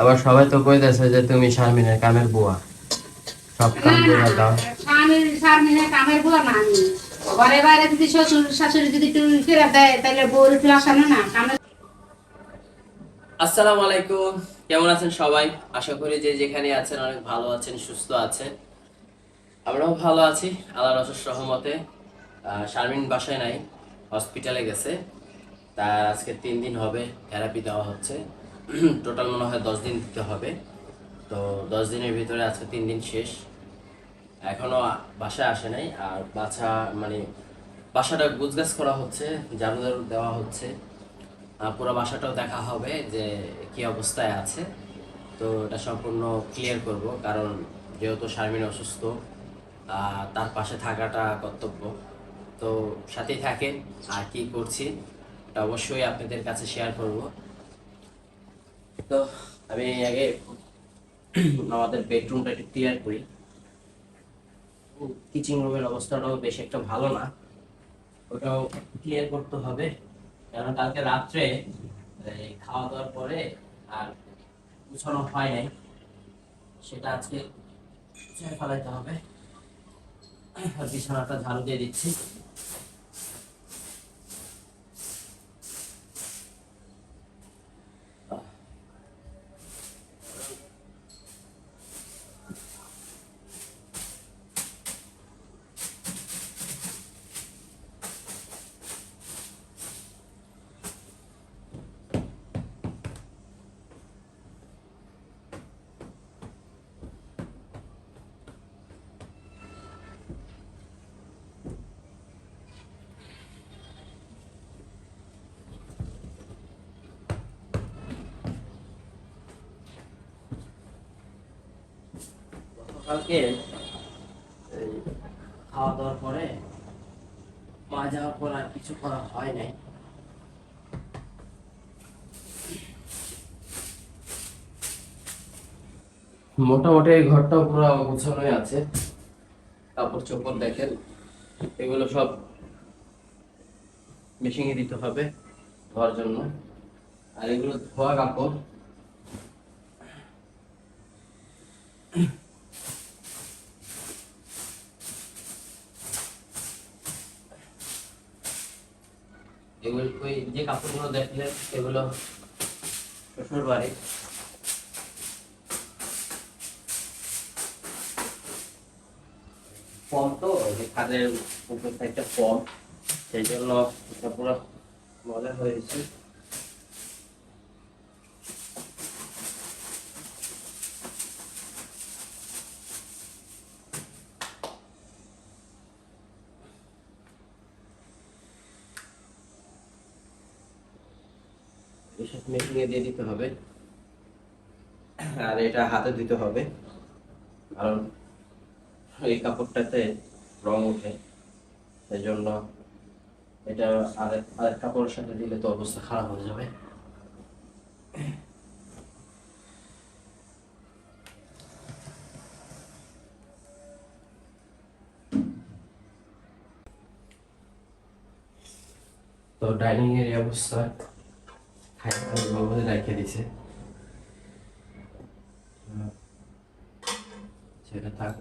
আবার সবাই তো কইতেছে যে তুমি শারমিনের কামের বুয়া। সব কাম করে দাও। স্বামীর কামের বুয়া না আমি। ঘরে বাইরে যদি শ্বশুর শাশুড়ি যদি একটু ফেরা দেয় তাহলে বউর একটু আসানো না কামের আসসালামু আলাইকুম। কেমন আছেন সবাই? আশা করি যে যেখানে আছেন অনেক ভালো আছেন সুস্থ আছেন। আমরাও ভালো আছি আল্লাহর অশেষ সহমতে আহ, শারমিন বাসায় নাই হসপিটালে গেছে। তার আজকে তিন দিন হবে থেরাপি দেওয়া হচ্ছে। টোটাল মনে হয় দশ দিন দিতে হবে। তো দশ দিনের ভিতরে আজকে তিন দিন শেষ। এখনও বাসায় আসে নাই। আর বাসা মানে বাসাটা গুছগাছ করা হচ্ছে ঝাড়ু ঝাড়ু দেওয়া হচ্ছে। পুরো বাসাটাও দেখা হবে যে কি অবস্থায় আছে। তো এটা সম্পূর্ণ ক্লিয়ার করব, কারণ যেহেতু শারমিন অসুস্থ তার পাশে থাকাটা কর্তব্য। তো সাথেই থাকেন, আর কি করছি, এটা অবশ্যই আপনাদের কাছে শেয়ার করব। তো আমি আগে আমাদের বেডরুমটা একটু ক্লিয়ার করি। কিচেন রুমের অবস্থাটাও বেশ একটা ভালো না। ওটাও ক্লিয়ার করতে হবে। কারণ কালকে রাত্রে খাওয়া দাওয়ার পরে আর গুছানো হয় নাই। সেটা আজকে ফেলাইতে হবে। বিছানাটা ঝাড়ু দিয়ে দিচ্ছি। এই খাওয়া দাওয়ার পরে মা যাওয়ার পর আর কিছু করা হয় নাই। মোটামুটি এই ঘরটাও পুরো গোছানোই আছে। কাপড় চোপড় দেখেন, এগুলো সব মেশিনে দিতে হবে ধোয়ার জন্য। আর এগুলো ধোয়া কাপড় যে কাপড়গুলো দেখলেন সেগুলো শ্বশুর বাড়ি। কম তো খাদের উপর সাইডটা কম সেই জন্য পুরো মজা হয়েছে এসব মেশিনে দিয়ে দিতে হবে। আর এটা হাতে দিতে হবে। কারণ এই কাপড়টাতে রং ওঠে। সেই জন্য এটা আরেক আরেক কাপড়ের সাথে দিলে তো অবস্থা খারাপ হয়ে যাবে। তো ডাইনিং এর অবস্থা। খাই রেখে দিছে। সেটা থাক।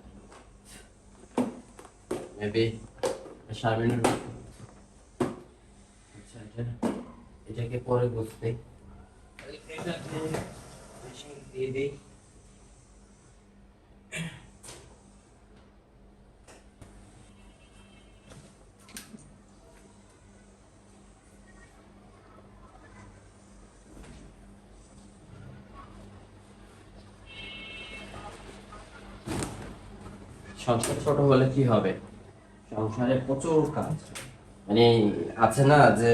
মেবি শারমিনের আচ্ছা এটা এটাকে পরে বুঝতে। দিয়ে দিই। সংসার ছোট হলে কি হবে? সংসারে প্রচুর কাজ। মানে আছে না যে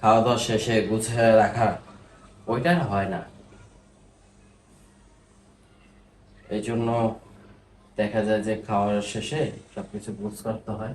খাওয়া দাওয়া শেষে গুছিয়ে রাখা? ওইটা হয় না। এই জন্য দেখা যায় যে খাওয়ার শেষে সবকিছু গুছ করতে হয়।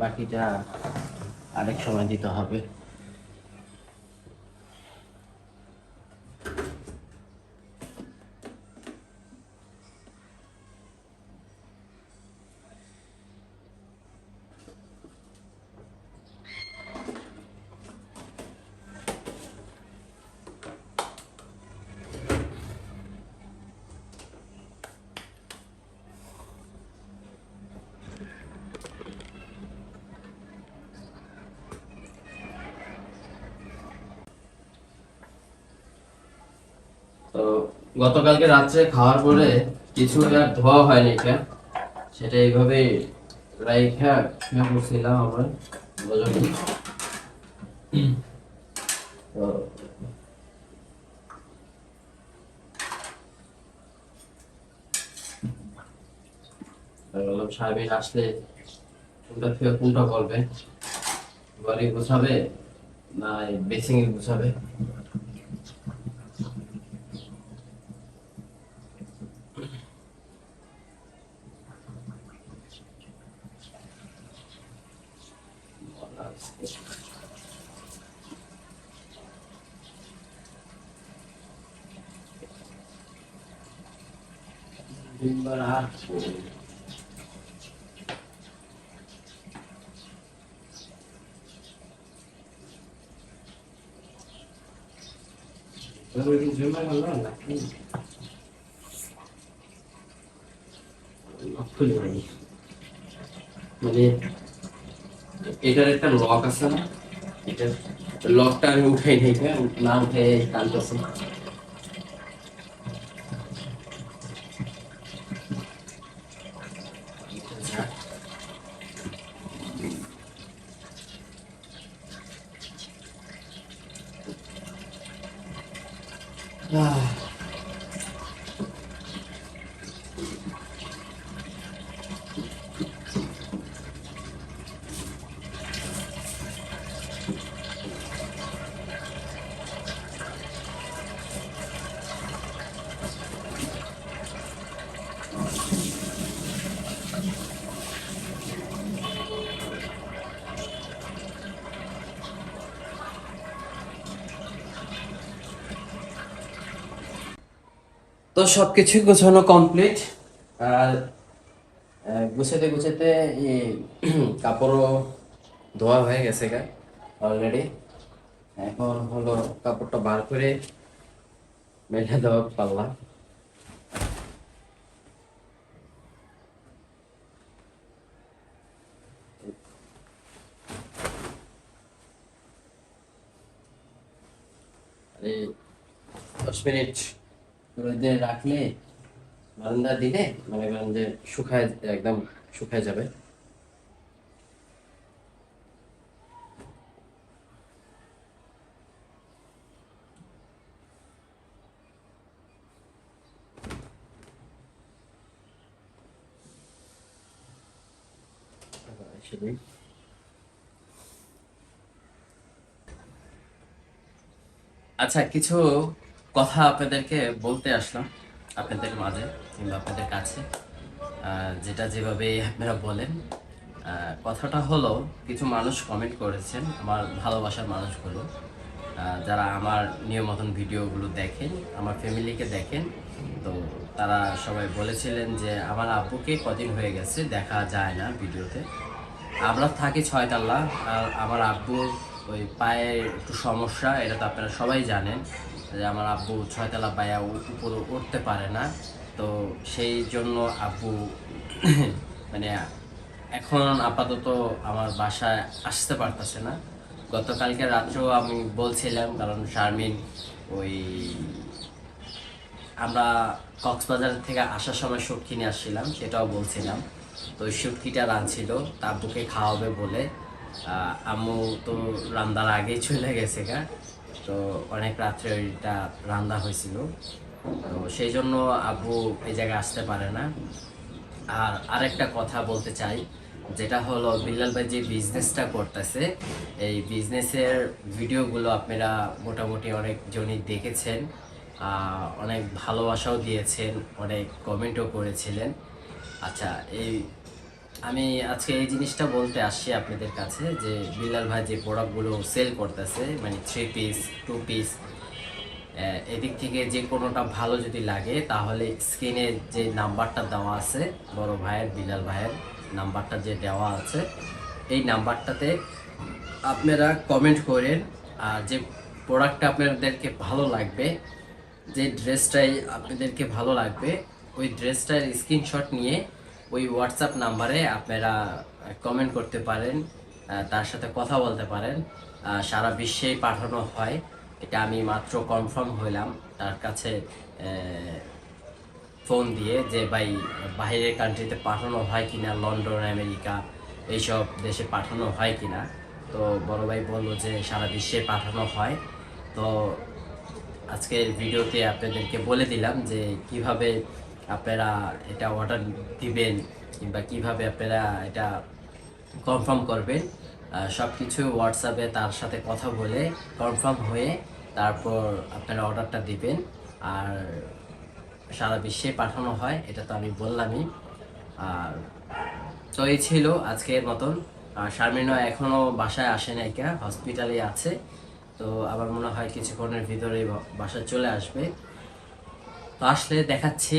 বাকিটা আরেক সময় দিতে হবে। তো গতকালকে রাত্রে খাওয়ার পরে কিছু আর ধোয়া হয়নি এটা সেটা এইভাবে রাইখা বসছিলাম আমরা? বললাম সাহেবের আসলে কোনটা থেকে কোনটা করবে? ঘরে গুছাবে? না বেসিং গুছাবে। খুলি নাই মানে এটার একটা লক আছে না এটার লকটা আমি উঠাই নাই হ্যাঁ? না উঠে টানতেছি Ah. তো সবকিছু গোছানো কমপ্লিট আর গুছাতে গুছাতে কাপড়ও ধোয়া হয়ে গেছে গা অলরেডি এখন হলো কাপড়টা বার করে মেলে দেওয়া পারলাম দশ মিনিট রোদে রাখলে বারান্দা দিলে মনে করেন যে শুকায় একদম শুকায় যাবে। আচ্ছা কিছু কথা আপনাদেরকে বলতে আসলাম, আপনাদের মাঝে কিংবা আপনাদের কাছে। যেটা যেভাবে আপনারা বলেন কথাটা হলো, কিছু মানুষ কমেন্ট করেছেন, আমার ভালোবাসার মানুষগুলো। যারা আমার নিয়মতন ভিডিওগুলো দেখেন, আমার ফ্যামিলিকে দেখেন, তো তারা সবাই বলেছিলেন যে, আমার আব্বুকে কদিন হয়ে গেছে, দেখা যায় না ভিডিওতে। আমরা থাকি ছয়তলা, আর আমার আব্বুর ওই পায়ের একটু সমস্যা, এটা তো আপনারা সবাই জানেন। যে আমার আব্বু ছয়তলা পায়া উপরে উঠতে পারে না। তো সেই জন্য আব্বু মানে এখন আপাতত আমার বাসায় আসতে পারতেছে না। গতকালকে রাত্রেও আমি বলছিলাম, কারণ শারমিন ওই আমরা কক্সবাজার থেকে আসার সময় শুট কিনে আসছিলাম, সেটাও বলছিলাম। তো ওই শুটকিটা রাঁধছিল তাব্বুকে খাওয়াবে বলে। আম্মু তো রান্নার আগেই চলে গেছে গা। তো অনেক রাত্রে ওইটা রান্না হয়েছিল। তো সেই জন্য আব্বু এই জায়গায় আসতে পারে না। আর আরেকটা কথা বলতে চাই, যেটা হলো বিল্লাল ভাই যে বিজনেসটা করতেছে, এই বিজনেসের ভিডিওগুলো আপনারা মোটামুটি অনেকজনই দেখেছেন অনেক ভালোবাসাও দিয়েছেন, অনেক কমেন্টও করেছিলেন। আচ্ছা এই আমি আজকে এই জিনিসটা বলতে আসছি আপনাদের কাছে যে বিল্লাল ভাই যে প্রোডাক্টগুলো সেল করতেছে মানে থ্রি পিস টু পিস এদিক থেকে যে কোনোটা ভালো যদি লাগে, তাহলে স্ক্রিনে যে নাম্বারটা দেওয়া আছে, বড় ভাইয়ের বিল্লাল ভাইয়ের নাম্বারটা যে দেওয়া আছে, এই নাম্বারটাতে আপনারা কমেন্ট করেন, আর যে প্রোডাক্টটা আপনাদেরকে ভালো লাগবে, যে ড্রেসটাই আপনাদেরকে ভালো লাগবে, ওই ড্রেসটার স্ক্রিনশট নিয়ে ওই হোয়াটসঅ্যাপ নাম্বারে আপনারা কমেন্ট করতে পারেন তার সাথে কথা বলতে পারেন। সারা বিশ্বেই পাঠানো হয়। এটা আমি মাত্র কনফার্ম হইলাম তার কাছে ফোন দিয়ে যে, ভাই, বাইরের কান্ট্রিতে পাঠানো হয় কিনা? লন্ডন আমেরিকা এইসব দেশে পাঠানো হয় কিনা? তো বড় ভাই বলল যে, সারা বিশ্বে পাঠানো হয়। তো আজকের ভিডিওতে আপনাদেরকে বলে দিলাম যে, কীভাবে আপনারা এটা অর্ডার দিবেন কিংবা কীভাবে আপনারা এটা কনফার্ম করবেন সব কিছু হোয়াটসঅ্যাপে তার সাথে কথা বলে কনফার্ম হয়ে তারপর আপনারা অর্ডারটা দিবেন। আর সারা বিশ্বে পাঠানো হয়, এটা তো আমি বললামই। আর তো এই ছিল আজকের মতন। আর শারমিনও এখনও বাসায় আসে নাই কা হসপিটালে আছে। তো আমার মনে হয় কিছুক্ষণের ভিতরে বাসায় চলে আসবে। তো আসলে দেখাচ্ছি।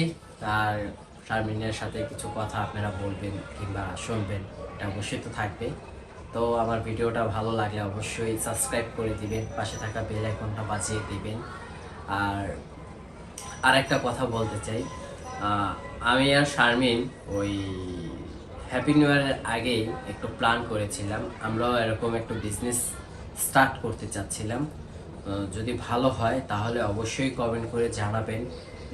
আর শারমিনের সাথে কিছু কথা আপনারা বলবেন কিংবা শুনবেন, এটা অবশ্যই তো থাকবে। তো আমার ভিডিওটা ভালো লাগলে অবশ্যই সাবস্ক্রাইব করে দিবেন, পাশে থাকা বেল আইকনটা বাজিয়ে দিবেন। আর আর একটা কথা বলতে চাই আমি আর শারমিন ওই হ্যাপি নিউ ইয়ারের আগেই একটু প্ল্যান করেছিলাম। আমরাও এরকম একটু বিজনেস স্টার্ট করতে চাচ্ছিলাম। যদি ভালো হয় তাহলে অবশ্যই কমেন্ট করে জানাবেন।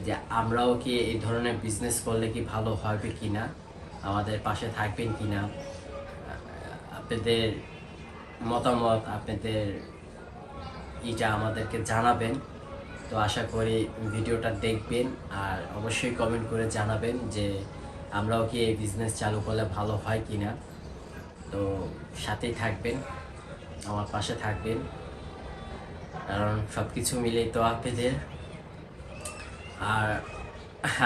যে আমরাও কি এই ধরনের বিজনেস করলে কি ভালো হবে কি না আমাদের পাশে থাকবেন কি না আপনাদের মতামত, আপনাদের ইটা আমাদেরকে জানাবেন। তো আশা করি ভিডিওটা দেখবেন আর অবশ্যই কমেন্ট করে জানাবেন যে আমরাও কি এই বিজনেস চালু করলে ভালো হয় কি না তো সাথেই থাকবেন, আমার পাশে থাকবেন। কারণ সব কিছু মিলেই তো আপনাদের আর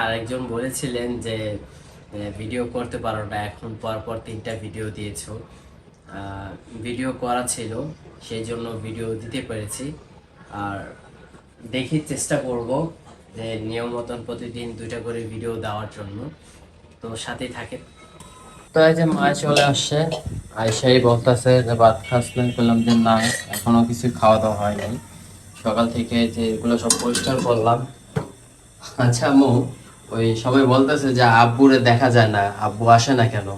আরেকজন বলেছিলেন যে ভিডিও করতে পারো না, এখন পরপর পর তিনটা ভিডিও দিয়েছ। ভিডিও করা ছিল, সেই জন্য ভিডিও দিতে পেরেছি। আর দেখি, চেষ্টা করব যে নিয়ম মতন প্রতিদিন দুইটা করে ভিডিও দেওয়ার জন্য। তো সাথেই থাকে। তো এই যে মায় চলে আসছে আইসাই বলতেছে যে ভাত খাসলেন করলাম যে, না, এখনও কিছু খাওয়া দাওয়া হয়নি। সকাল থেকে যে এগুলো সব পরিষ্কার করলাম। আচ্ছা আম্মু, ওই সবাই বলতেছে যে আব্বুরে দেখা যায় না, আব্বু আসে না কেন?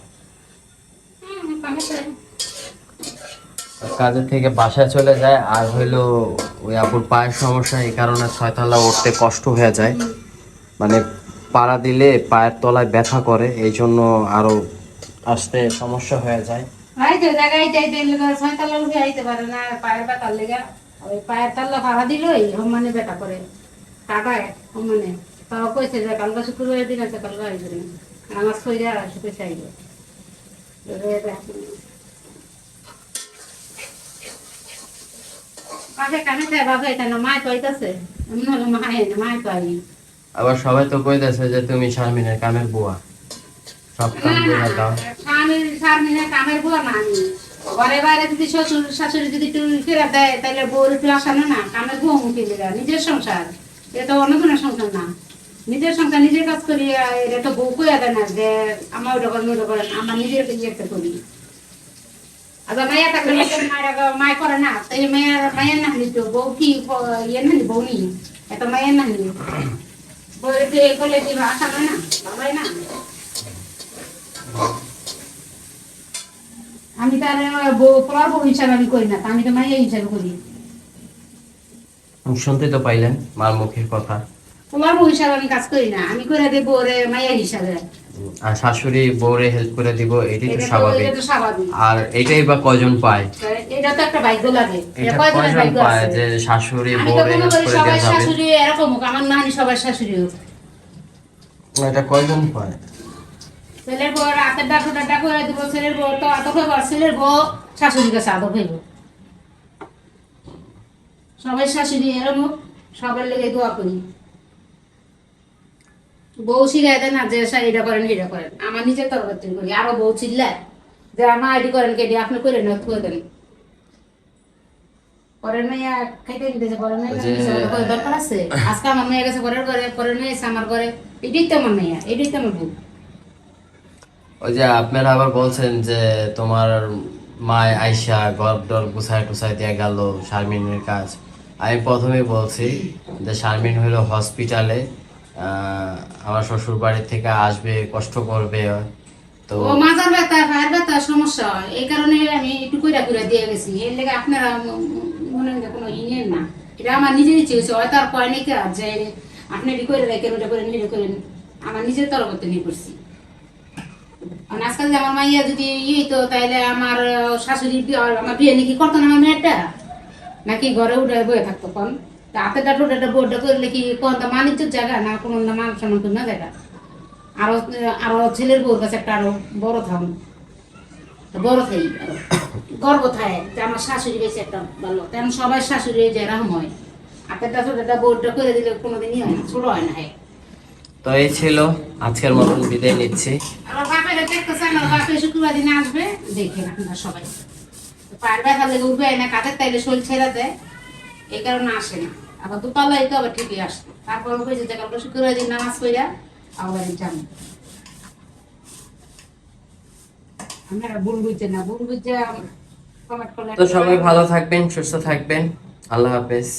কাজের থেকে বাসায় চলে যায়, আর হইল ওই আব্বুর পায়ের সমস্যা, এই কারণে ছয়তলা উঠতে কষ্ট হয়ে যায়। মানে পাড়া দিলে পায়ের তলায় ব্যথা করে, এই জন্য আরও আসতে সমস্যা হয়ে যায়। ভাই তো জায়গায় যাইতে লেগে ছয় তালা উঠে আইতে পারে না, পায়ের ব্যথার লেগে। ওই পায়ের তাল্লা ভাড়া দিলই মানে ব্যথা করে। কাটায় মানে তাও কইছে যে কালকে দিন আছে কালকে আমার আবার সবাই তো কইতেছে যে তুমি শারমিনের কামের বুয়া। সব কাম করে দাও। স্বামীর স্বামীর কামের বুয়া না আমি। ঘরে বাইরে যদি শ্বশুর শাশুড়ি যদি একটু ফেরা দেয় তাহলে বউর একটু আসানো না। কামের বুয়া মুখে নিজের সংসার। এটা তো অন্য সংসার না। নিজের সংসার নিজের কাজ করি এটা তো বউ দেয় না যে আমার ওটা করেন ওটা করেন, আমার নিজের ইয়েতে করি। আবার মায়া থাকলে মায়ের করে না, তো মায়ের মায়ের না হলি তো বউ কি ইয়ে না বউ নি মায়ের না করলে দিবা না না? আমি তার বউ, পড়ার বউ হিসাবে আমি করি না আমি তো মাইয়া হিসাবে করি। শুনতে তো পাইলেন মার মুখের কথা। তোমার বউ হিসাবে আমি কাজ করি না আমি করে দেবো ওরে মাইয়া হিসাবে। আর শাশুড়ি বউরে হেল্প করে দিব এটাই তো স্বাভাবিক। আর এটাই বা কজন পায়? এটা তো একটা ভাগ্য লাগে। এটা ভাগ্য পায় যে শাশুড়ি বউরে হেল্প করে দেওয়া যাবে? শাশুড়ি এরকম হোক আমার নানি সবার শাশুড়ি হোক। এটা কয়জন পায়? ছেলের বউ রাতের ডাক ডাক করে দিব ছেলের বউ তো আদব হইব ছেলের বউ শাশুড়ির কাছে আদব হইব সবাই শাশুড়ি এরকম হোক সবার লেগে দোয়া করি। বউ শিখাই দেয় না যে এটা করেন এটা করেন। আমার নিজের তরকারি করি। আরও বউ চিল্লায় যে আমার আইডি করেন কেডি আপনি করে না থুয়ে দেন। পরের মেয়ে খাইতে দিতেছে পরের মেয়ে ওই যে- করে দরকার আছে? আজকে আমার মেয়ে গেছে পরের ঘরে পরের মেয়ে এসে আমার ঘরে। এটাই তো আমার মেয়ে এটাই তো আমার বউ। ওই যে আপনারা আবার বলছেন যে তোমার মায় আইসা ঘর ডর গুছায় টুসাই দিয়ে গেল শারমিনের কাজ। আমি প্রথমে বলছি যে শারমিন হলো হসপিটালে আমার শ্বশুর বাড়ি থেকে আসবে, কষ্ট করবে। তো ও ব্যথা সমস্যা। এই কারণে আমি একটু কইরা দিয়ে গেছি। এর লেগে মনে কোনো ইনের না। এটা আমার হয়তো আর কয় যে আপনি করে করেন করেন। আমার নিজের তরফতে নিয়ে করছি। আজকাল আমার মাইয়া যদি ইয়ে হইতো তাহলে আমার শাশুড়ি আমার বিয়ে নাকি করতো না আমার মেয়েটা? নাকি ঘরে উঠে বয়ে থাকতো কোন হাতে ডাটো ডাটা বোর্ডটা করলে কি কোন মানিজ্য জায়গা না কোনো মান সম্মান কোনো না জায়গা। আরও আরও ছেলের বউর কাছে একটা আরও বড় থাম। বড় থাই আরও গর্ব থাকে যে আমার শাশুড়ি বেশি একটা ভালো। তেমন সবাই শাশুড়ি যে এরকম হয়। হাতেরটা ছোটটা বোর্ডটা করে দিলে কোনোদিনই হয় না ছোট হয় না হ্যাঁ তো এই ছিল আজকের মতন বিদায় নিচ্ছি। আমার বাপের দেখতেছে আমার বাপের শুক্রবার দিন আসবে দেখেন আপনারা সবাই। পায়ের ব্যথা উঠবে না, কাঁধের তাইলে ছেড়ে দেয় এই কারণে আসে না। আবার দুপাল্লাই তো আবার ঠিকই আসতো তারপর হয়ে যেতে কালকে শুক্রবার দিন নামাজ আবার না তো সবাই ভালো থাকবেন, সুস্থ থাকবেন। আল্লাহ হাফেজ।